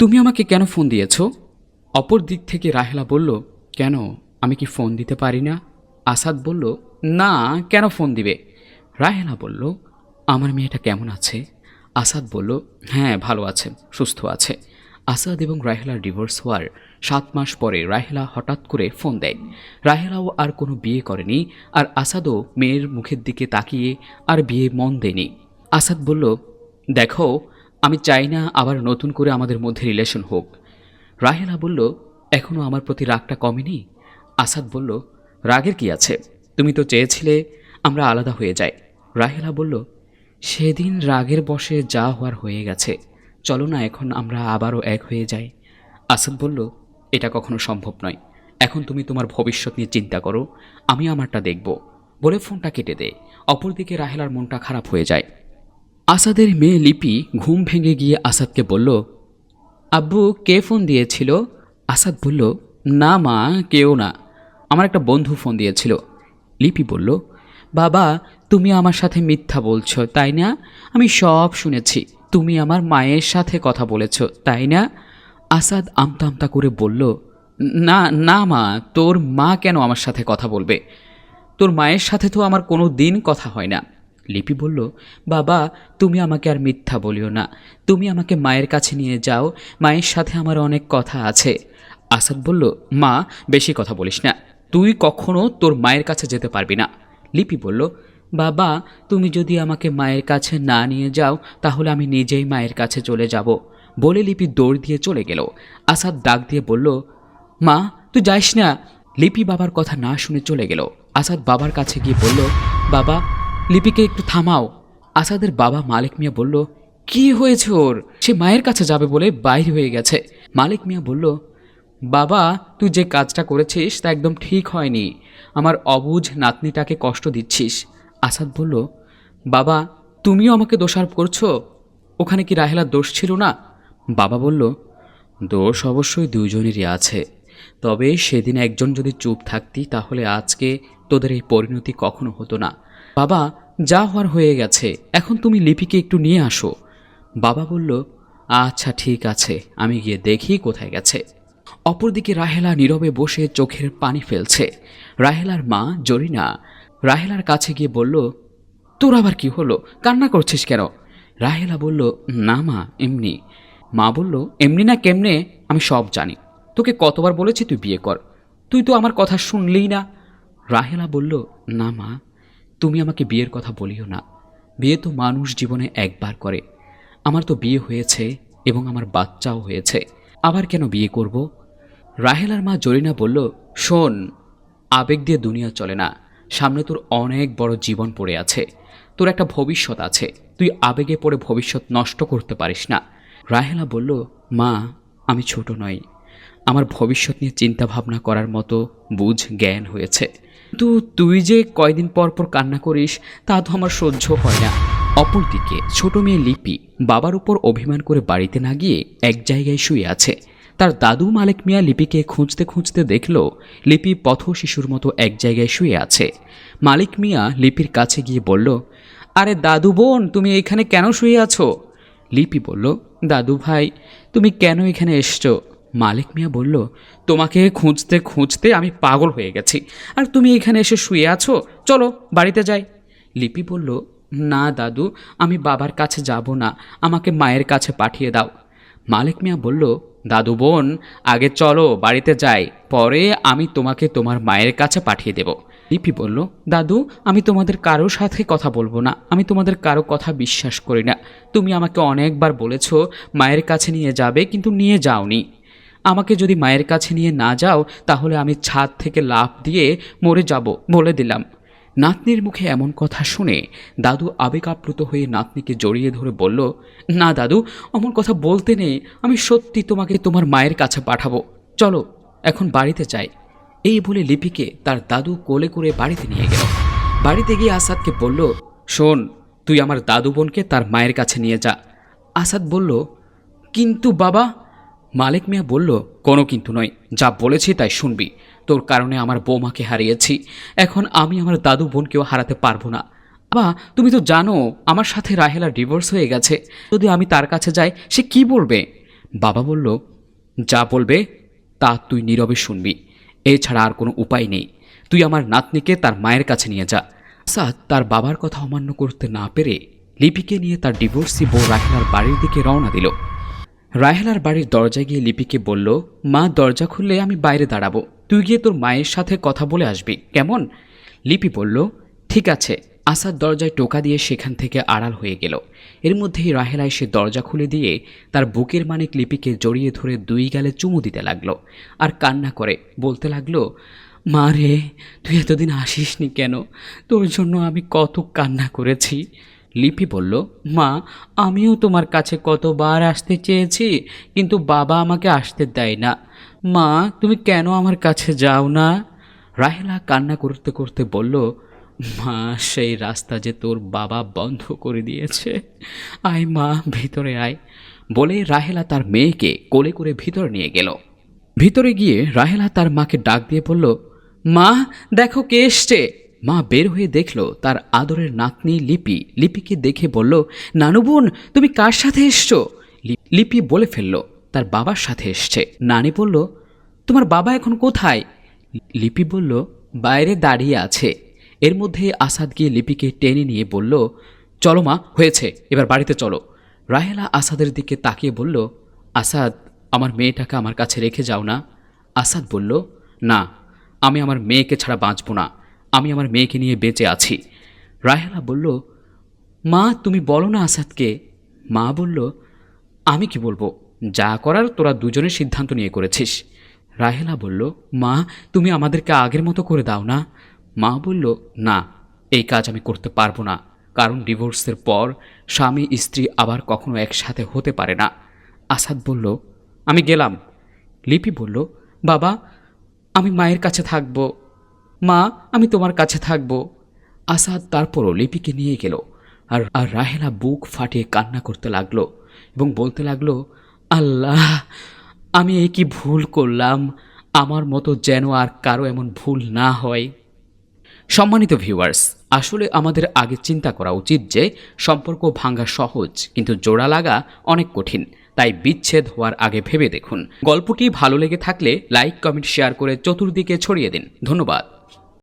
তুমি আমাকে কেন ফোন দিয়েছ? অপর দিক থেকে রাহেলা বলল, কেন? আমি কি ফোন দিতে পারি না? আসাদ বলল, না, কেন ফোন দিবে? রাহেলা বলল, আমার মেয়েটা কেমন আছে? আসাদ বলল হ্যাঁ ভালো আছে, সুস্থ আছে। আসাদ এবং রাহেলার ডিভোর্স হওয়ার সাত মাস পরে রাহেলা হঠাৎ করে ফোন দেয়। রাহেলাও আর কোনো বিয়ে করেনি, আর আসাদও মেয়ের মুখের দিকে তাকিয়ে আর বিয়ে মন দেয়নি। আসাদ বলল, দেখো আমি চাই না আবার নতুন করে আমাদের মধ্যে রিলেশন হোক। রাহেলা বলল এখনও আমার প্রতি রাগটা কমেনি? আসাদ বলল, রাগের কি আছে? তুমি তো চেয়েছিলে আমরা আলাদা হয়ে যাই। রাহেলা বলল, সেদিন রাগের বশে যা হওয়ার হয়ে গেছে। চলো না এখন আমরা আবারও এক হয়ে যাই। আসাদ বলল, এটা কখনো সম্ভব নয়। এখন তুমি তোমার ভবিষ্যৎ নিয়ে চিন্তা করো। আমি আমারটা দেখব। বলে ফোনটা কেটে দেয়। অপরদিকে রাহেলার মনটা খারাপ হয়ে যায়। আসাদের মেয়ে লিপি ঘুম ভেঙে গিয়ে আসাদকে বলল, আব্বু, কে ফোন দিয়েছিল? আসাদ বলল, না মা, কেউ না। আমার একটা বন্ধু ফোন দিয়েছিল। লিপি বলল, বাবা, তুমি আমার সাথে মিথ্যা বলছো, তাই না? আমি সব শুনেছি। তুমি আমার মায়ের সাথে কথা বলেছ, তাই না? আসাদ আমতা আমতা করে বলল, না না মা, তোর মা কেন আমার সাথে কথা বলবে? তোর মায়ের সাথে তো আমার কোনো দিন কথা হয় না। লিপি বলল, বাবা, তুমি আমাকে আর মিথ্যা বলিও না। তুমি আমাকে মায়ের কাছে নিয়ে যাও। মায়ের সাথে আমার অনেক কথা আছে। আসাদ বলল, মা, বেশি কথা বলিস না। তুই কখনো তোর মায়ের কাছে যেতে পারবি না। লিপি বলল, বাবা, তুমি যদি আমাকে মায়ের কাছে না নিয়ে যাও, তাহলে আমি নিজেই মায়ের কাছে চলে যাব। বলে লিপি দৌড় দিয়ে চলে গেল। আসাদ ডাক দিয়ে বলল, মা, তুই যাইস না? লিপি বাবার কথা না শুনে চলে গেল। আসাদ বাবার কাছে গিয়ে বলল, বাবা লিপিকে একটু থামাও। আসাদের বাবা মালিক মিয়া বলল, কি হয়েছে ওর? সে মায়ের কাছে যাবে বলে বাইরে হয়ে গেছে। মালিক মিয়া বলল, বাবা, তুই যে কাজটা করেছিস তা একদম ঠিক হয়নি। আমার অবুঝ নাতনিটাকে কষ্ট দিচ্ছিস। আসাদ বলল, বাবা, তুমিও আমাকে দোষারোপ করছ? ওখানে কি রাহেলার দোষ ছিল না? বাবা বলল, দোষ অবশ্যই দুজনেরই আছে। তবে সেদিন একজন যদি চুপ থাকতি, তাহলে আজকে তোদের এই পরিণতি কখনো হতো না। বাবা, যা হওয়ার হয়ে গেছে, এখন তুমি লিপিকে একটু নিয়ে আসো। বাবা বলল আচ্ছা ঠিক আছে, আমি গিয়ে দেখি কোথায় গেছে। অপরদিকে রাহেলা নীরবে বসে চোখের পানি ফেলছে। রাহেলার মা, জরিনা, রাহেলার কাছে গিয়ে বলল, তোর আবার কি হলো? কান্না করছিস কেন? রাহেলা বলল, না মা, এমনি। মা বলল, এমনি না কেমনে? আমি সব জানি। তোকে কতবার বলেছি তুই বিয়ে কর। তুই তো আমার কথা শুনলেই না। রাহেলা বলল, না মা, তুমি আমাকে বিয়ের কথা বলিও না। বিয়ে তো মানুষ জীবনে একবার করে। আমার তো বিয়ে হয়েছে এবং আমার বাচ্চাও হয়েছে। আবার কেন বিয়ে করব? রাহেলার মা জরিনা বলল, শোন, আবেগ দিয়ে দুনিয়া চলে না। সামনে তোর অনেক বড় জীবন পড়ে আছে। তোর একটা ভবিষ্যৎ আছে। তুই আবেগে পড়ে ভবিষ্যৎ নষ্ট করতে পারিস না। রাহেলা বলল, মা, আমি ছোট নই। আমার ভবিষ্যৎ নিয়ে চিন্তা ভাবনা করার মতো বুঝ জ্ঞান হয়েছে। কিন্তু তুই যে কয়দিন পর পর কান্না করিস, তা তো আমার সহ্য হয় না। অপরদিকে, ছোট মেয়ে লিপি বাবার উপর অভিমান করে বাড়িতে না গিয়ে এক জায়গায় শুয়ে আছে। তার দাদু মালিক মিয়া লিপিকে খুঁজতে খুঁজতে দেখল, লিপি পথ শিশুর মতো এক জায়গায় শুয়ে আছে। মালিক মিয়া লিপির কাছে গিয়ে বলল, আরে দাদু বোন, তুমি এখানে কেন শুয়ে আছো? লিপি বলল, দাদু ভাই, তুমি কেন এখানে এসছো? মালিক মিয়া বলল, তোমাকে খুঁজতে খুঁজতে আমি পাগল হয়ে গেছি। আর তুমি এখানে এসে শুয়ে আছো? চলো, বাড়িতে যাই। লিপি বলল, না দাদু, আমি বাবার কাছে যাব না। আমাকে মায়ের কাছে পাঠিয়ে দাও। মালিক মিয়া বলল, দাদু বোন, আগে চলো, বাড়িতে যাই। পরে আমি তোমাকে তোমার মায়ের কাছে পাঠিয়ে দেব। লিপি বলল, দাদু, আমি তোমাদের কারও সাথে কথা বলব না। আমি তোমাদের কারও কথা বিশ্বাস করি না। তুমি আমাকে অনেকবার বলেছ, মায়ের কাছে নিয়ে যাবে, কিন্তু নিয়ে যাওনি। আমাকে যদি মায়ের কাছে নিয়ে না যাও, তাহলে আমি ছাদ থেকে লাফ দিয়ে মরে যাব, বলে দিলাম। নাতনির মুখে এমন কথা শুনে দাদু আবেগ আপ্লুত হয়ে নাতনিকে জড়িয়ে ধরে বলল, না দাদু, অমন কথা বলতে নেই। আমি সত্যি তোমাকে তোমার মায়ের কাছে পাঠাবো। চলো, এখন বাড়িতে যাই। এই বলে লিপিকে তার দাদু কোলে করে বাড়িতে নিয়ে গেল। বাড়িতে গিয়ে আসাদকে বলল, শোন, তুই আমার দাদু বোনকে তার মায়ের কাছে নিয়ে যা। আসাদ বলল, কিন্তু বাবা মালিক মিয়া বলল, কোনো কিন্তু নয়। যা বলেছি তাই শুনবি। তোর কারণে আমার বৌমাকে হারিয়েছি। এখন আমি আমার দাদু বোনকেও হারাতে পারব না। বাবা তুমি তো জানো, আমার সাথে রাহেলা ডিভোর্স হয়ে গেছে। যদি আমি তার কাছে যাই, সে কি বলবে? বাবা বলল, যা বলবে, তা তুই নীরবে শুনবি। এছাড়া আর কোনো উপায় নেই। তুই আমার নাতনিকে তার মায়ের কাছে নিয়ে যা। আসাদ তার বাবার কথা অমান্য করতে না পেরে লিপিকে নিয়ে তার ডিভোর্সি বউ রাহেলার বাড়ির দিকে রওনা দিল। রাহেলার বাড়ির দরজায় গিয়ে লিপিকে বলল, মা, দরজা খুললে আমি বাইরে দাঁড়াবো। তুই গিয়ে তোর মায়ের সাথে কথা বলে আসবি। কেমন? লিপি বলল, ঠিক আছে। আসাদ দরজায় টোকা দিয়ে সেখান থেকে আড়াল হয়ে গেল। এর মধ্যেই রাহেলা এসে দরজা খুলে দিয়ে তার বুকের মানিক লিপিকে জড়িয়ে ধরে দুই গালে চুমু দিতে লাগল আর কান্না করে বলতে লাগল, মা রে, তুই এতদিন আসিসনি কেন? তোর জন্য আমি কত কান্না করেছি। লিপি বলল, মা, আমিও তোমার কাছে কতবার আসতে চেয়েছি, কিন্তু বাবা আমাকে আসতে দেয় না। মা, তুমি কেন আমার কাছে যাও না? রাহেলা কান্না করতে করতে বলল, মা, সেই রাস্তা যে তোর বাবা বন্ধ করে দিয়েছে। আয় মা, ভিতরে আয়। বলে রাহেলা তার মেয়েকে কোলে করে ভিতরে নিয়ে গেল। ভিতরে গিয়ে রাহেলা তার মাকে ডাক দিয়ে বলল, মা, দেখো কে এসছে। মা বের হয়ে দেখল তার আদরের নাতনি লিপি। লিপিকে দেখে বলল, নানু বোন, তুমি কার সাথে এসছো? লিপি বলে ফেলল, তার বাবার সাথে এসছে। নানি বলল, তোমার বাবা এখন কোথায়? লিপি বলল, বাইরে দাঁড়িয়ে আছে। এর মধ্যে আসাদ গিয়ে লিপিকে টেনে নিয়ে বলল, চলো মা, হয়েছে, এবার বাড়িতে চলো। রাহেলা আসাদের দিকে তাকিয়ে বলল, আসাদ, আমার মেয়েটাকে আমার কাছে রেখে যাও না। আসাদ বলল, না, আমি আমার মেয়েকে ছাড়া বাঁচব না। আমি আমার মেয়েকে নিয়ে বেঁচে আছি। রাহেলা বলল, মা, তুমি বলো না আসাদকে। মা বলল, আমি কি বলব? যা করার তোরা দুজনের সিদ্ধান্ত নিয়ে করেছিস। রাহেলা বলল, মা, তুমি আমাদেরকে আগের মতো করে দাও না। মা বলল, না, এই কাজ আমি করতে পারব না। কারণ ডিভোর্সের পর স্বামী, স্ত্রী আবার কখনো একসাথে হতে পারে না। আসাদ বলল, আমি গেলাম। লিপি বলল, বাবা, আমি মায়ের কাছে থাকব। মা, আমি তোমার কাছে থাকব। আসাদ তারপরও লিপিকে নিয়ে গেল, আর আর রাহেলা বুক ফাটিয়ে কান্না করতে লাগল এবং বলতে লাগল, আল্লাহ, আমি এই কি ভুল করলাম? আমার মতো যেন আর কারও এমন ভুল না হয়। সম্মানিত ভিউয়ার্স, আসলে আমাদের আগে চিন্তা করা উচিত যে সম্পর্ক ভাঙা সহজ, কিন্তু জোড়া লাগা অনেক কঠিন, তাই বিচ্ছেদ হওয়ার আগে ভেবে দেখুন। গল্পটি ভালো লেগে থাকলে লাইক, কমেন্ট, শেয়ার করে চতুর্দিকে ছড়িয়ে দিন। ধন্যবাদ।